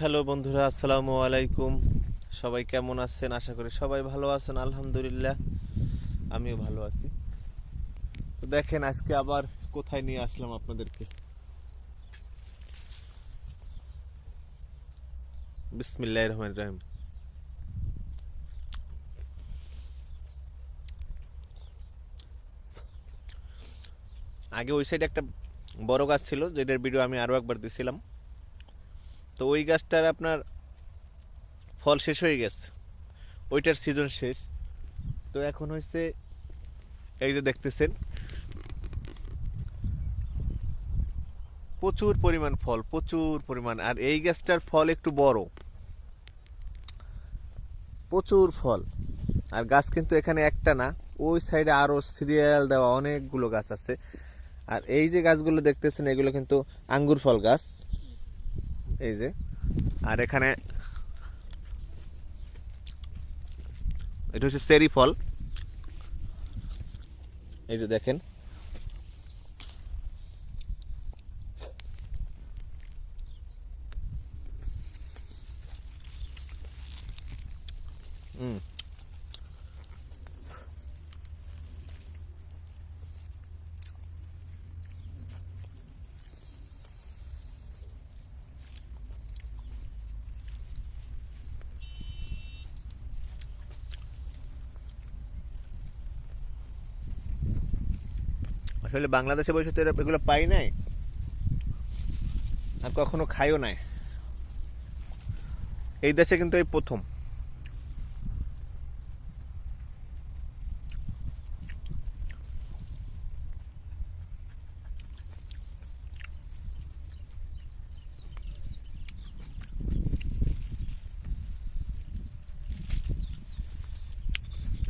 Hello বন্ধুরা, আসসালামু আলাইকুম। সবাই কেমন আছেন? আশা করি সবাই ভালো আছেন, আলহামদুলিল্লাহ। আমিও ভালো আছি। তো দেখেন, আজকে আবার কোথায় নিয়ে আসলাম আপনাদেরকে? বিসমিল্লাহ রহমান রহিম। আগে ওই সাইডে একটা বড় গাছ ছিল, যেটার ভিডিও আমি আরও একবার দিছিলাম। তো ওই গাছটার আপনার ফল শেষ হয়ে গেছে। ওইটার সিজন শেষ। তো এখন হয়েছে এই যে দেখতেছেন, প্রচুর পরিমাণ ফল, প্রচুর পরিমাণ, আর এই গাছটার ফল একটু বড়। প্রচুর ফল। আর গাছ কিন্তু এখানে একটা না, ওই সাইডে আরও সিরিয়াল দেওয়া অনেকগুলো গাছ আছে। আর এই যে গাছগুলো দেখতেছেন, এগুলো কিন্তু আঙ্গুর ফল গাছ। এই যে আর এখানে এটা হচ্ছে সেরি ফল। এই যে দেখেন আসলে বাংলাদেশে বসে তো এগুলো পাই নাই। আর কখনো খাইও নাই। এই দেশে কিন্তু এই প্রথম।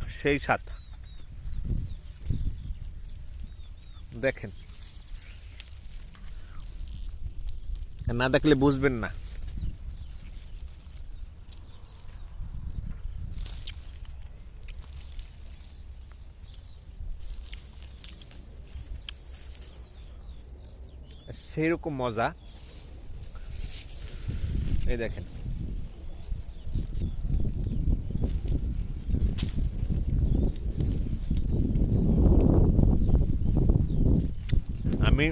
সেই সাত। দেখেন। না দেখলে বুঝবেন না। সেই রকম মজা। এই দেখেন। আমি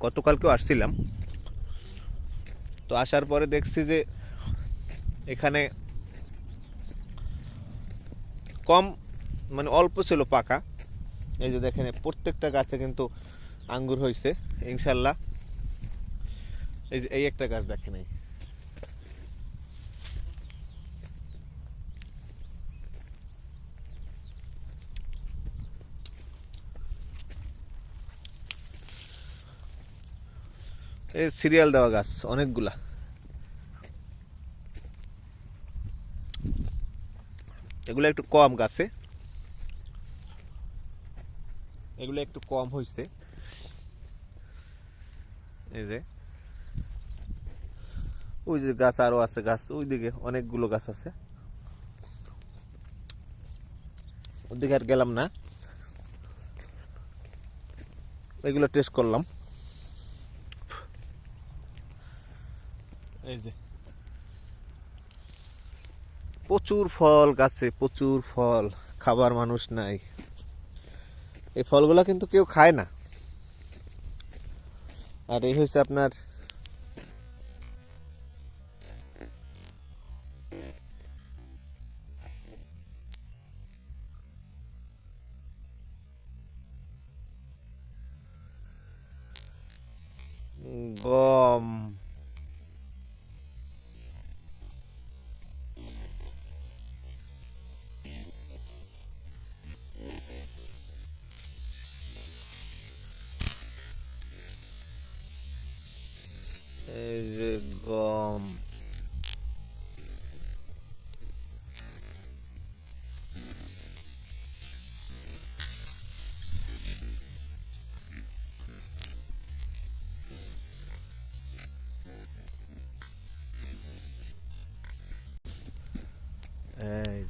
গতকালকেও আসছিলাম। তো আসার পরে দেখছি যে এখানে কম মানে অল্প ছিল পাকা। এই যে দেখেন প্রত্যেকটা গাছে কিন্তু আঙ্গুর হয়েছে ইনশাল্লাহ। এই যে এই একটা গাছ দেখেন এই। এই সিরিয়াল দেওয়া গাছ, অনেকগুলা। এগুলো একটু কম গাছে। এগুলো একটু কম হয়েছে এই যে। ওই যে গাছ আরও আছে, গাছ ওইদিকে অনেকগুলো গাছ আছে। ওদিকে আর গেলাম না। এগুলো টেস্ট করলাম। এই যে। প্রচুর ফল গাছে, প্রচুর ফল, খাবার মানুষ নাই। এই ফলগুলা কিন্তু কেউ খায় না। আর এই হচ্ছে আপনার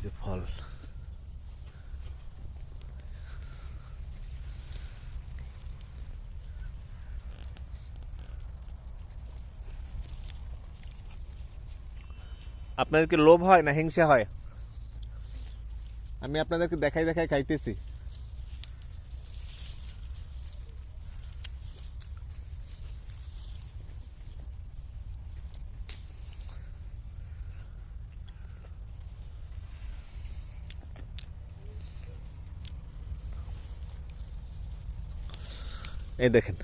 যে ফল। আপনাদের কি লোভ হয় না হিংসা হয়? আমি আপনাদেরকে দেখাই দেখাই খাইতেছি। এই দেখেন।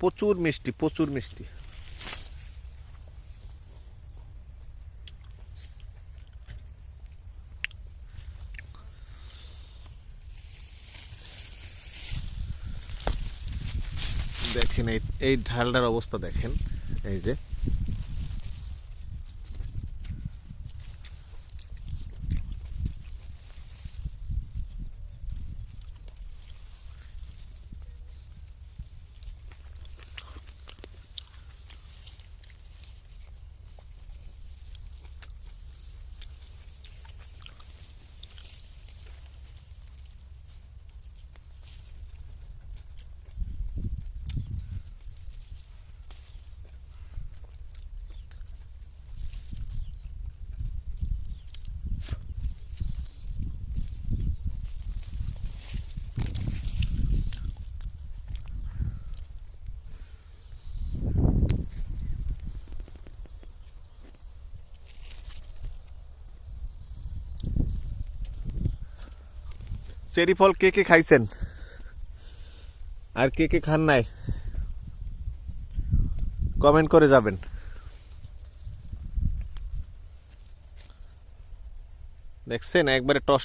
প্রচুর মিষ্টি প্রচুর মিষ্টি। দেখেন এই এই ঢালটার অবস্থা দেখেন। এই যে চেরি ফল কে কে খাইছেন? আর কে কে খান নাই? কমেন্ট করে যাবেন। দেখছেন? একবারে টস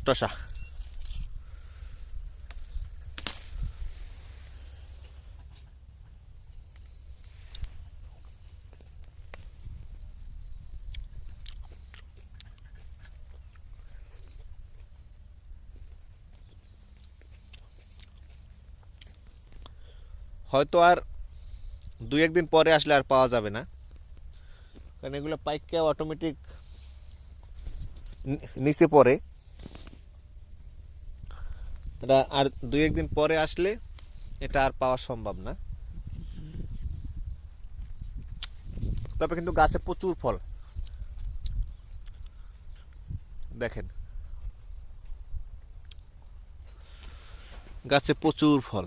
হয়তো আর দুই একদিন পরে আসলে আর পাওয়া যাবে না। কারণ এগুলো পাইককে অটোমেটিক নিচে পড়ে। এটা আর দুই একদিন পরে আসলে এটা আর পাওয়া সম্ভব না। তবে কিন্তু গাছে প্রচুর ফল। দেখেন। গাছে প্রচুর ফল।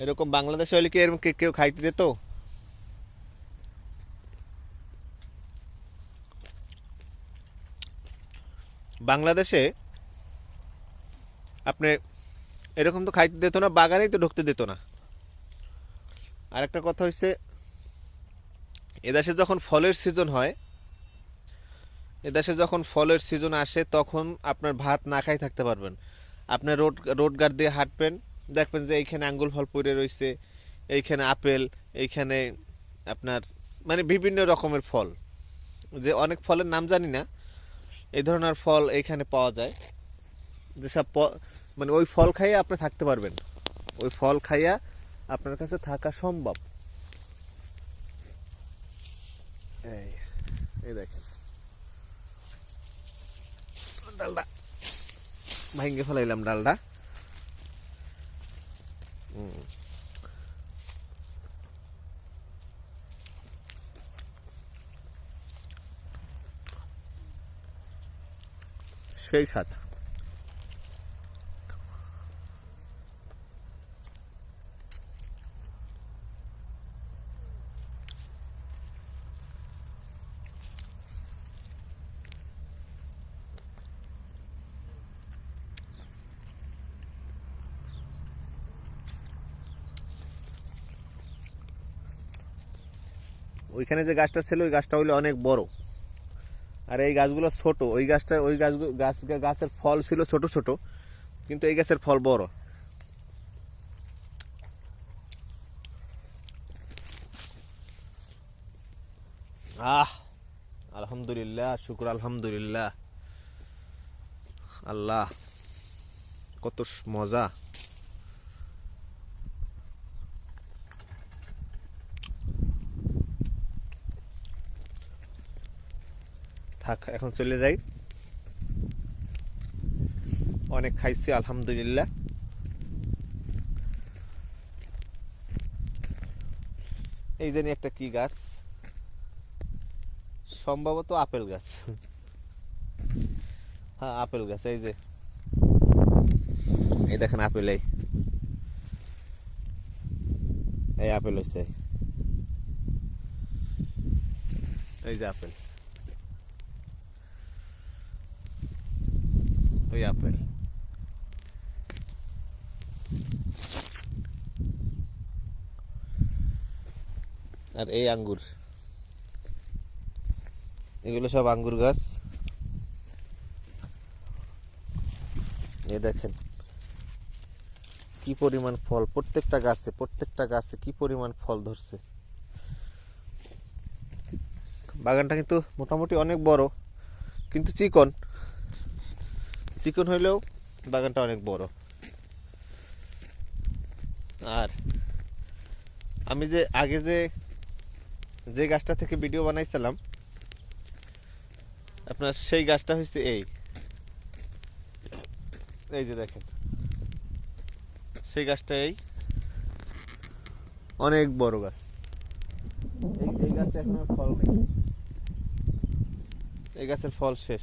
এরকম বাংলাদেশে হলে কি এরকম কেউ খাইতে দিত? বাংলাদেশে আপনি এরকম তো খাইতে দিত না, বাগানেই তো ঢুকতে দিত না। আর একটা কথা হচ্ছে এদেশে যখন ফলের সিজন হয়, এদেশে যখন ফলের সিজন আসে, তখন আপনার ভাত না খাই থাকতে পারবেন। আপনি রোড রোড গার্ড দিয়ে হাঁটবেন দেখবেন যে এইখানে আঙ্গুল ফল পড়ে রয়েছে এইখানে আপেল, এইখানে আপনার মানে বিভিন্ন রকমের ফল। যে অনেক ফলের নাম জানি না, এই ধরনের ফল এইখানে পাওয়া যায়। যেসব মানে ওই ফল খাইয়ে আপনি থাকতে পারবেন। ওই ফল খাইয়া আপনার কাছে থাকা সম্ভব। এই এই দেখেন। ডালটা ভাঙ্গে ফেলাইলাম ডালটা সেই স্বাদ ওইখানে যে গাছটা ছিল ওই গাছটা হইলে অনেক বড়। আর এই গাছগুলো ছোট। ওই গাছটা ওই গাছ গাছ, গাছের ফল ছিল ছোট ছোট। কিন্তু এই গাছের ফল বড়। আহ, আলহামদুলিল্লাহ, শুক্র আলহামদুলিল্লাহ। আল্লাহ, কত মজা। থাক, এখন চলে যাই। অনেক খাইছি, আলহামদুলিল্লাহ। এই জানি একটা কি গাছ? সম্ভবত আপেল গাছ। হ্যাঁ আপেল গাছ, এই যে। এই দেখেন আপেল, এই। এই আপেল হচ্ছে এই যে আপেল। ওই আপেল। আর এই আঙ্গুর। এগুলো সব আঙ্গুর গাছ। এ দেখেন, কি পরিমাণ ফল, প্রত্যেকটা গাছে প্রত্যেকটা গাছে কি পরিমাণ ফল ধরছে। বাগানটা কিন্তু মোটামুটি অনেক বড়, কিন্তু চিকন। চিকন হইলেও বাগানটা অনেক বড়। আর আমি যে আগে যে যে গাছটা থেকে ভিডিও বানাইছিলাম, আপনার সেই গাছটা হচ্ছে এই। এই যে দেখেন। সেই গাছটা এই। অনেক বড় গাছ। এই গাছে এখন ফল নেই। এই গাছের ফল শেষ।